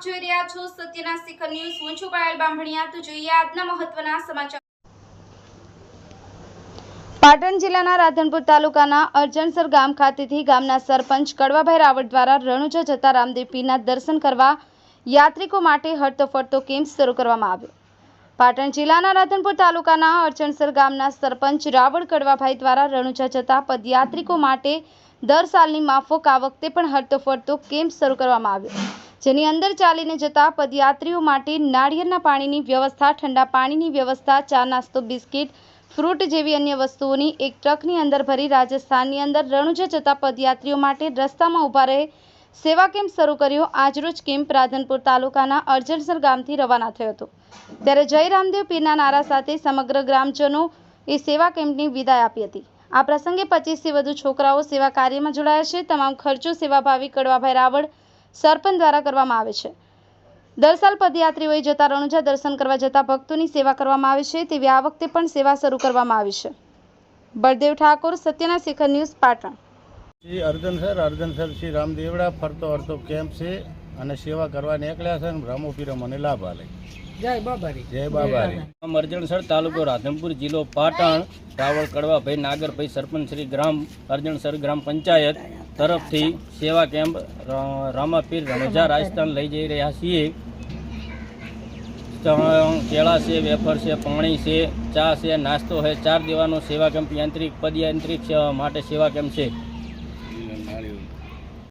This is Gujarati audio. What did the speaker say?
સત્યના શિખર ન્યૂઝ. હું છું પાયલ બામભણિયા તો જોઈએ આજના મહત્વના સમાચાર. પાટણ જિલ્લાના રાધનપુર તાલુકાના અરજણસર ગામ ખાતેથી ગામના સરપંચ કડવાભાઈ રાવળ દ્વારા રણુજા જતા રામદેવપીના દર્શન કરવા યાત્રિકો માટે હરતો ફરતો કેમ્પ શરૂ કરવામાં આવ્યો. પાટણ જિલ્લાના રાધનપુર તાલુકાના અરજણસર ગામના સરપંચ રાવળ કડવાભાઈ દ્વારા રણુજા જતા પદયાત્રિકો માટે દર સાલની માફક આ વખતે પણ હરતો ફરતો કેમ્પ શરૂ કરવામાં આવ્યો. જેની અંદર ચાલીને જતા પદયાત્રીઓ માટે નાળિયેરના પાણીની વ્યવસ્થા, ઠંડા પાણીની વ્યવસ્થા, ચા, નાસ્તો, બિસ્કિટ, ફ્રૂટ જેવી અન્ય વસ્તુઓની એક ટ્રકની અંદર ભરી રાજસ્થાનની અંદર રણુજા જતા પદયાત્રીઓ માટે રસ્તામાં ઊભા રહે સેવા કેમ્પ શરૂ કર્યો. આજરોજ કેમ્પ રાધનપુર તાલુકાના અરજણસર ગામથી રવાના થયો હતો. ત્યારે જય રામદેવ પીરના નારા સાથે સમગ્ર ગ્રામજનો એ સેવા કેમ્પની વિદાય આપી હતી. આ પ્રસંગે પચીસથી વધુ છોકરાઓ સેવા કાર્યમાં જોડાયા છે. તમામ ખર્ચો સેવાભાવી કડવાભાઈ રાવળ સરપંચ દ્વારા કરવામાં આવે છે. દર સાલ પદયાત્રીઓએ જતા રણુજા દર્શન કરવા જતા ભક્તોની સેવા કરવામાં આવે છે તેવી આ વખતે પણ સેવા શરૂ કરવામાં આવી છે. બળદેવ ઠાકોર સત્યના શિખર ન્યૂઝ પાટણ. શ્રી અર્જનસર અર્જનસર શ્રી રામદેવડા ફરતો અરતો કેમ્પ છે? અને સેવા કરવા નીકળ્યા છે અને રામોપીરો મને લાભ આલે. જય બાબારી. જય બાબારી. અર્જણસર અરજણસર તાલુકો રાધનપુર જિલ્લો પાટણ રાવળ કડવાભાઈ નાગરભાઈ સરપંચ શ્રી ગ્રામ અર્જણસર ગ્રામ પંચાયત. તરફથી સેવા કેમ્પ રામાપીર રણજા રાજસ્થાન લઈ જઈ રહ્યા છીએ. કેળા છે, વેફર છે, પાણી છે, ચા છે, નાસ્તો છે, ચાર દેવાનો સેવા કેમ્પ યાંત્રિક, પદયાંત્રિક માટે સેવા કેમ્પ છે.